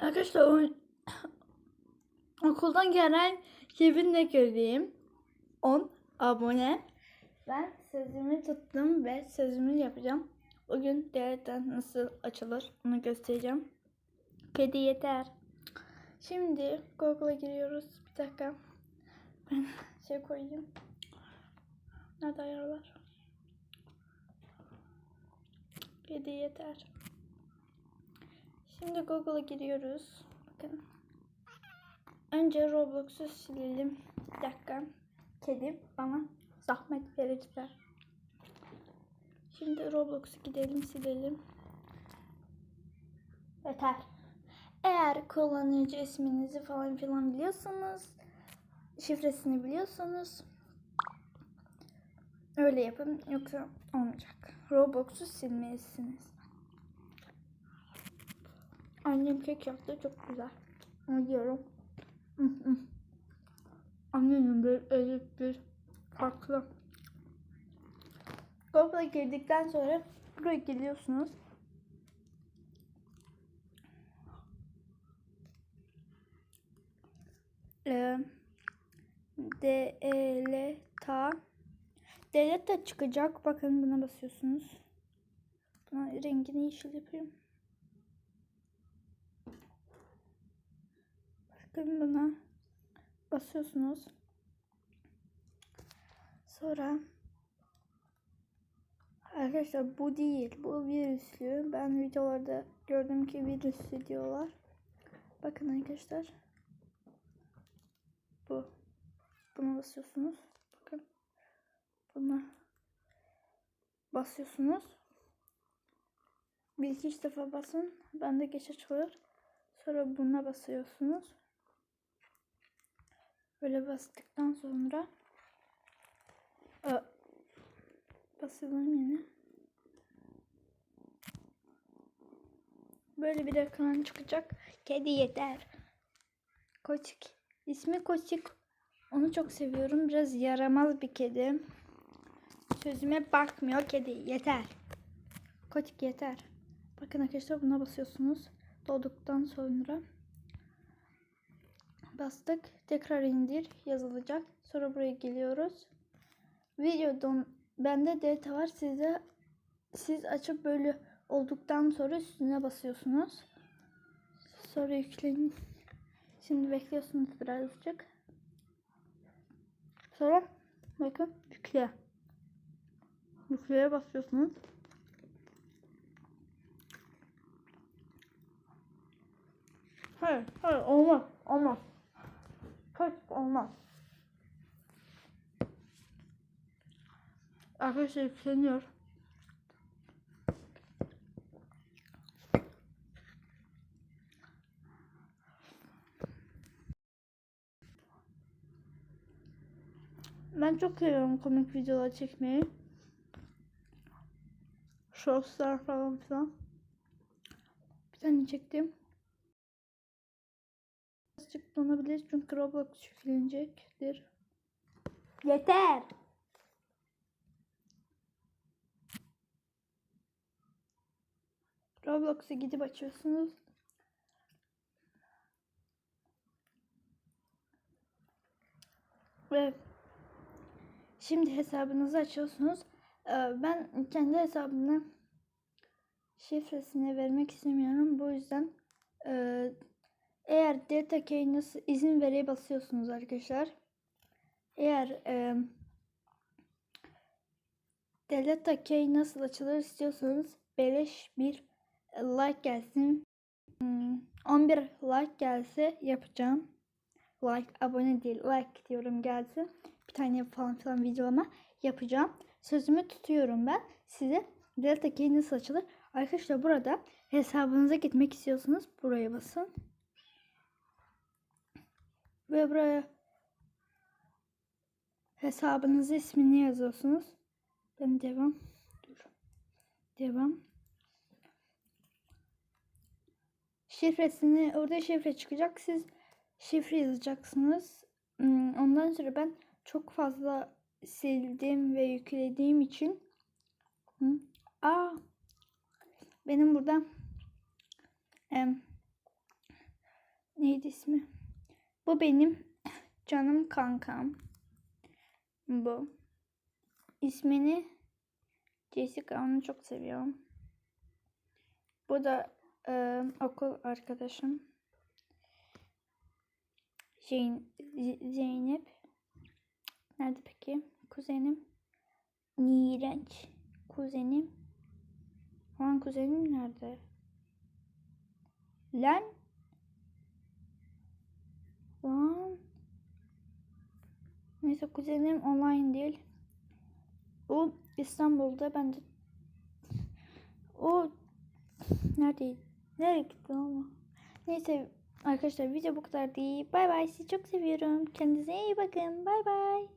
Arkadaşlar o, okuldan gelen cebinle göreyim. 10 abone. Ben sözümü tuttum ve sözümü yapacağım. Bugün devletten nasıl açılır onu göstereceğim. Kedi yeter. Şimdi Google'a giriyoruz. Bir dakika. Ben şey koyayım. Nerede ayarlar? Kedi yeter. Şimdi Google'a giriyoruz. Bakın. Önce Roblox'u silelim. Bir dakika. Kedi bana zahmet verirler. Şimdi Roblox'u gidelim silelim. Yeter. Eğer kullanıcı isminizi falan filan biliyorsanız, şifresini biliyorsanız öyle yapın. Yoksa olmayacak. Roblox'u silmelisiniz. Annem kek yaptı çok güzel. Onu diyorum. Annemin bir eli bir farklı. Google'a girdikten sonra buraya geliyorsunuz. Ee, Deleta Deleta çıkacak. Bakın buna basıyorsunuz. Buna rengini yeşil yapayım. Bakın buna basıyorsunuz. Sonra arkadaşlar bu değil. Bu virüslü. Ben videolarda gördüm ki virüslü diyorlar. Bakın arkadaşlar. Bu. Buna basıyorsunuz. Bakın. Buna basıyorsunuz. Bir iki üç defa basın. Bende geç açılır. Sonra buna basıyorsunuz. Böyle bastıktan sonra Aa, basalım yine. Böyle bir ekran çıkacak. Kedi yeter. Koçik. İsmi Koçik. Onu çok seviyorum. Biraz yaramaz bir kedi. Sözüme bakmıyor kedi. Yeter. Koçik yeter. Bakın arkadaşlar buna basıyorsunuz. Doğduktan sonra bastık. Tekrar indir yazılacak. Sonra buraya geliyoruz. Videodan bende data var. Size siz açıp böyle olduktan sonra üstüne basıyorsunuz. Sonra yükleyin. Şimdi bekliyorsunuz birazcık. Sonra bakın yükle. Yükleye basıyorsunuz. Hayır, hayır olmaz, olmaz. Olmaz. Arkadaşlar yükleniyor. Ben çok seviyorum komik videolar çekmeyi. Shortslar falan filan. Bir tane çektim. Azıcık donabilir çünkü Roblox yüklenecektir. Yeter. Roblox'a gidip açıyorsunuz. Ve şimdi hesabınızı açıyorsunuz. Ee, Ben kendi hesabımı şifresini vermek istemiyorum. Bu yüzden e, eğer data key nasıl izin vereye basıyorsunuz arkadaşlar. Eğer e, data key nasıl açılır istiyorsanız beleş bir like gelsin. Hmm, 11 like gelse yapacağım. Like abone değil like diyorum gelsin. Bir tane falan filan videolama yapacağım. Sözümü tutuyorum ben. Size Delta Key nasıl açılır? Arkadaşlar burada hesabınıza gitmek istiyorsanız buraya basın. Ve buraya hesabınızı ismini yazıyorsunuz. Ben devam. Dur. Devam. Şifresini orada şifre çıkacak. Siz şifre yazacaksınız. Hmm, Ondan sonra ben çok fazla sildim ve yüklediğim için Hı? Aa benim burada em, Neydi ismi? Bu benim canım kankam. Bu. İsmini Jessica onu çok seviyorum. Bu da e, okul arkadaşım. Zeyn Zeynep. Nerede peki? Kuzenim. İğrenç. Kuzenim. Lan kuzenim nerede? Lan. Neyse kuzenim online değil. O İstanbul'da ben de o neredeydi? Nereye gitti ama? Neyse arkadaşlar video bu kadar değil. Bay bay sizi çok seviyorum. Kendinize iyi bakın. Bay bay.